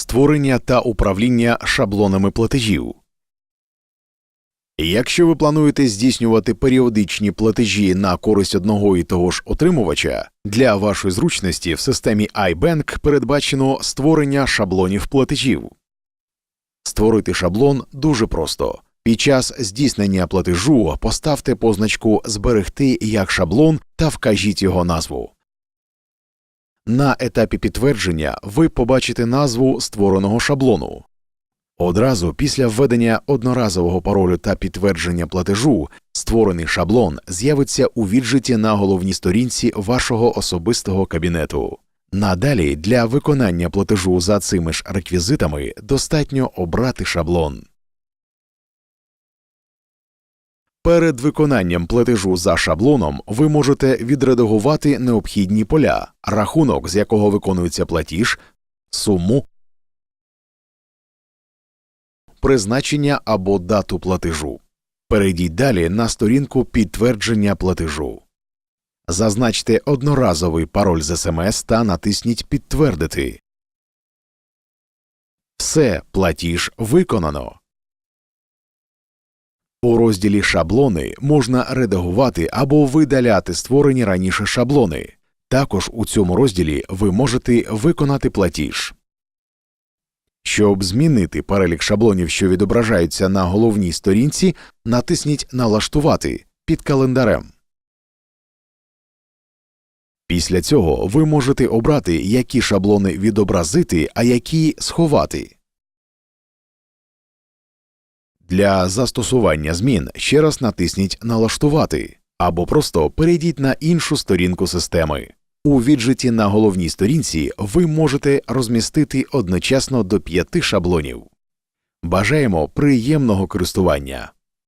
Створення та управління шаблонами платежів. Якщо ви плануєте здійснювати періодичні платежі на користь одного і того ж отримувача, для вашої зручності в системі iBank передбачено створення шаблонів платежів. Створити шаблон дуже просто. Під час здійснення платежу поставте позначку Зберегти як шаблон та вкажіть його назву. На етапі підтвердження ви побачите назву створеного шаблону. Одразу після введення одноразового паролю та підтвердження платежу створений шаблон з'явиться у віджиті на головній сторінці вашого особистого кабінету. Надалі для виконання платежу за цими ж реквізитами достатньо обрати шаблон. Перед виконанням платежу за шаблоном ви можете відредагувати необхідні поля, рахунок, з якого виконується платіж, суму, призначення або дату платежу. Перейдіть далі на сторінку підтвердження платежу. Зазначте одноразовий пароль з СМС та натисніть Підтвердити. Все, платіж виконано. У розділі Шаблони можна редагувати або видаляти створені раніше шаблони. Також у цьому розділі ви можете виконати платіж. Щоб змінити перелік шаблонів, що відображаються на головній сторінці, натисніть Налаштувати під календарем. Після цього ви можете обрати, які шаблони відобразити, а які сховати. Для застосування змін ще раз натисніть Налаштувати або просто перейдіть на іншу сторінку системи. У віджиті на головній сторінці ви можете розмістити одночасно до п'яти шаблонів. Бажаємо приємного користування!